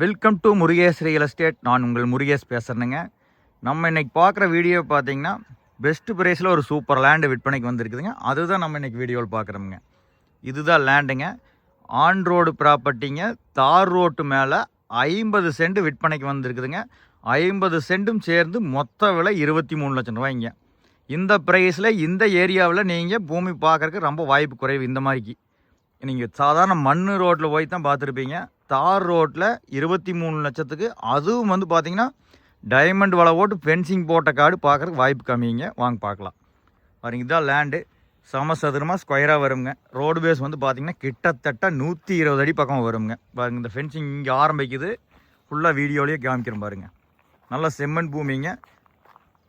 Welcome to Murugesh real estate நான் உங்கள் முருகேஷ் பேசுகிறேங்க நம்ம இன்றைக்கி பார்க்குற வீடியோ பார்த்தீங்கன்னா பெஸ்ட் ப்ரைஸில் ஒரு சூப்பர் லேண்டு விற்பனைக்கு வந்திருக்குதுங்க. அதுதான் நம்ம இன்றைக்கி வீடியோவில் பார்க்குறோமுங்க. இதுதான் லேண்டுங்க ஆன் ரோடு ப்ராப்பர்ட்டிங்க தார் ரோட்டு மேலே ஐம்பது சென்ட் விற்பனைக்கு வந்திருக்குதுங்க. ஐம்பது சென்ட்டும் சேர்ந்து மொத்த விலை இருபத்தி மூணு லட்சம் ரூபாய்ங்க. இந்த ப்ரைஸில் இந்த ஏரியாவில் நீங்கள் பூமி பார்க்குறக்கு ரொம்ப வாய்ப்பு குறைவு இந்த மாதிரிக்கு. நீங்கள் சாதாரண மண் ரோட்டில் போய் தான் பார்த்துருப்பீங்க. தார் ரோட்டில் இருபத்தி மூணு லட்சத்துக்கு அதுவும் வந்து பார்த்தீங்கன்னா டைமண்ட் வலை ஓட்டு ஃபென்சிங் போட்ட காடு பார்க்குறதுக்கு வாய்ப்பு கம்மிங்க. வாங்க பார்க்கலாம் பாருங்க இதுதான் லேண்டு சமசதுரமாக ஸ்கொயராக வருங்க. ரோடு பேஸ் வந்து பார்த்தீங்கன்னா கிட்டத்தட்ட நூற்றி இருபது அடி பக்கம் வருங்க. பாருங்க இந்த ஃபென்சிங் இங்கே ஆரம்பிக்குது. ஃபுல்லாக வீடியோலேயே காமிக்கிறோம் பாருங்க. நல்ல செம்மண் பூமிங்க.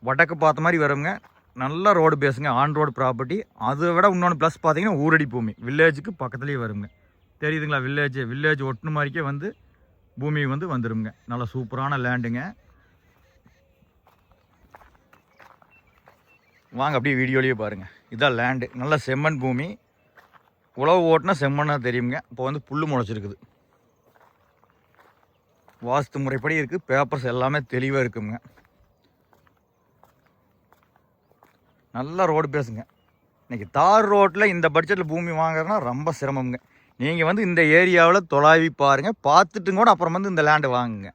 வடக்கு பார்த்த மாதிரி வருங்க. நல்ல ரோடு பேஸுங்க ஆன் ரோடு ப்ராப்பர்ட்டி அதை விட இன்னொன்று ப்ளஸ் பார்த்தீங்கன்னா ஊரடி பூமி. வில்லேஜுக்கு பக்கத்துலேயே வருங்க. தெரியுதுங்களா? வில்லேஜ் வில்லேஜ் ஒட்டுன மாதிரிக்கே வந்து பூமி வந்து வந்துருங்க நல்ல சூப்பரான லேண்டுங்க வாங்க அப்படியே வீடியோலேயே பாருங்கள் இதான் லேண்டு நல்ல செம்மண் பூமி. உழவு ஓட்டுனா செம்மண்ணாக தெரியுங்க. இப்போ வந்து புல் முளைச்சிருக்குது. வாஸ்து முறைப்படி இருக்குது பேப்பர்ஸ் எல்லாமே தெளிவாக இருக்குங்க. நல்லா ரோடு பேசுங்க. இன்னைக்கு தார் ரோட்டில் இந்த பட்ஜெட்டில் பூமி வாங்குறதுனா ரொம்ப சிரமம்ங்க. நீங்கள் வந்து இந்த ஏரியாவில் தொலாவி பாருங்கள் பார்த்துட்டும் கூட அப்புறம் வந்து இந்த லேண்டு வாங்குங்க.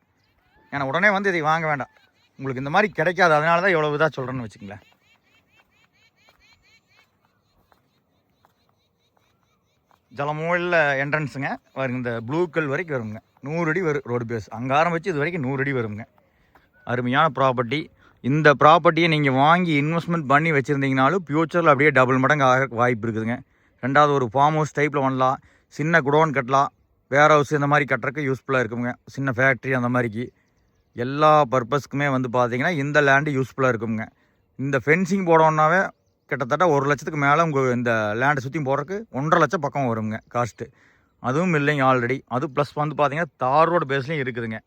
ஏன்னா உடனே வந்து இதை வாங்க வேண்டாம். உங்களுக்கு இந்த மாதிரி கிடைக்காது. அதனால தான் இவ்வளோ இதாக சொல்கிறேன்னு வச்சுங்களேன் ஜலமூலில் என்ட்ரன்ஸுங்க பாருங்க இந்த ப்ளூ கல் வரைக்கும் வருங்க. நூறு அடி வரும் ரோடு பேஸ் அங்கே ஆரம்பித்து இது வரைக்கும் நூறு அடி வருங்க. அருமையான ப்ராப்பர்ட்டி இந்த ப்ராப்பர்ட்டியை நீங்கள் வாங்கி இன்வெஸ்ட்மெண்ட் பண்ணி வச்சுருந்தீங்கனாலும் ஃப்யூச்சரில் அப்படியே டபுள் மடங்கு ஆக வாய்ப்பு இருக்குதுங்க. ரெண்டாவது ஒரு ஃபார்ம் ஹவுஸ் டைப்பில் பண்ணலாம். சின்ன குடோன் கட்டலாம். வேர் ஹவுஸ் இந்த மாதிரி கட்டுறதுக்கு யூஸ்ஃபுல்லாக இருக்குங்க. சின்ன ஃபேக்ட்ரி அந்த மாதிரிக்கு. எல்லா பர்பஸ்க்குமே வந்து பார்த்தீங்கன்னா இந்த லேண்டு யூஸ்ஃபுல்லாக இருக்குங்க. இந்த ஃபென்சிங் போடணுன்னாவே கிட்டத்தட்ட ஒரு லட்சத்துக்கு மேலே உங்கள் இந்த லேண்டை சுற்றி போடுறதுக்கு ஒன்றரை லட்சம் பக்கம் வருங்க காஸ்ட்டு அதுவும் இல்லைங்க ஆல்ரெடி அது ப்ளஸ் வந்து பார்த்தீங்கன்னா தார் ரோடு பேஸ்லேயும் இருக்குதுங்க.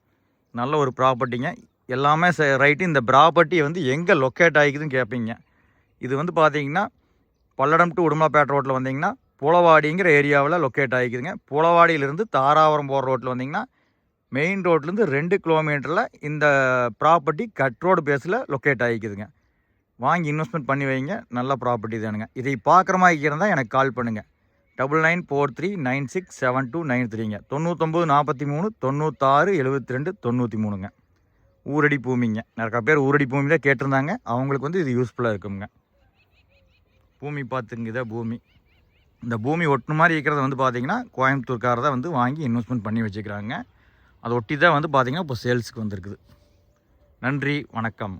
நல்ல ஒரு ப்ராப்பர்ட்டிங்க எல்லாமே ரைட்டு இந்த ப்ராப்பர்ட்டி வந்து எங்கே லொக்கேட் ஆகிக்குதுன்னு கேட்பீங்க இது வந்து பார்த்தீங்கன்னா பல்லடம் டு உடுமலாப்பேட்டை ரோட்டில் வந்தீங்கன்னா புலவாடிங்கிற ஏரியாவில் லொக்கேட் ஆகிக்குதுங்க. புலவாடியிலேருந்து தாராபுரம் போகிற ரோட்டில் வந்தீங்கன்னா மெயின் ரோட்லேருந்து ரெண்டு கிலோமீட்டரில் இந்த ப்ராப்பர்ட்டி கட் ரோடு பேஸில் லொக்கேட் ஆகிக்குதுங்க. வாங்கி இன்வெஸ்ட்மெண்ட் பண்ணி வைங்க. நல்ல ப்ராப்பர்ட்டி தானுங்க. இதை பார்க்குற மாதிரி இருந்தால் எனக்கு கால் பண்ணுங்கள் double nine four three nine six seven two nine த்ரீங்க தொண்ணூத்தொம்பது நாற்பத்தி மூணு தொண்ணூத்தாறு எழுபத்தி ரெண்டு தொண்ணூற்றி மூணுங்க ஊரடி பூமிங்க. நிறைய பேர் ஊரடி பூமி தான் கேட்டிருந்தாங்க. அவங்களுக்கு வந்து இது யூஸ்ஃபுல்லாக இருக்குங்க பூமி பார்த்துங்க இதான் பூமி. இந்த பூமி ஒட்டு மாதிரி இருக்கிறத வந்து பார்த்தீங்கன்னா கோயம்புத்தூர்காரர் தான் வந்து வாங்கி இன்வெஸ்ட்மெண்ட் பண்ணி வச்சுக்கிறாங்க. அதை ஒட்டி தான் வந்து பார்த்தீங்கன்னா இப்போ சேல்ஸுக்கு வந்திருக்குது. நன்றி வணக்கம்.